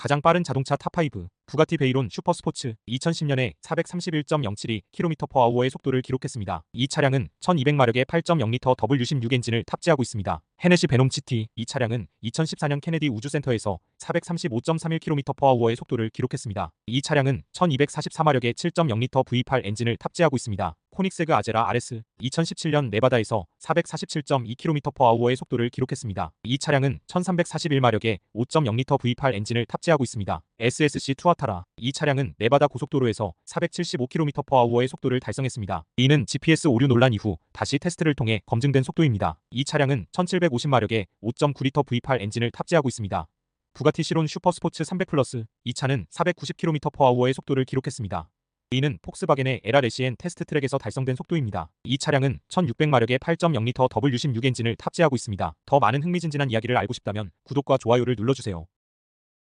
가장 빠른 자동차 탑5 부가티 베이론 슈퍼스포츠 2010년에 431.072km/h의 속도를 기록했습니다. 이 차량은 1200마력의 8.0L W16 엔진을 탑재하고 있습니다. 헤네시 베놈 GT 이 차량은 2014년 케네디 우주센터에서 435.31km/h의 속도를 기록했습니다. 이 차량은 1244마력의 7.0L V8 엔진을 탑재하고 있습니다. 코닉세그 아제라 RS 2017년 네바다에서 447.2km/h의 속도를 기록했습니다. 이 차량은 1341마력의 5.0L V8 엔진을 탑재하고 있습니다. SSC 투아타라 이 차량은 네바다 고속도로에서 475km/h의 속도를 달성했습니다. 이는 GPS 오류 논란 이후 다시 테스트를 통해 검증된 속도입니다. 이 차량은 1750마력의 5.9L V8 엔진을 탑재하고 있습니다. 부가티 시론 슈퍼스포츠 300 플러스 이 차는 490km/h의 속도를 기록했습니다. 이는 폭스바겐의 LRSN 테스트 트랙에서 달성된 속도입니다. 이 차량은 1600마력의 8.0L W16 엔진을 탑재하고 있습니다. 더 많은 흥미진진한 이야기를 알고 싶다면 구독과 좋아요를 눌러주세요.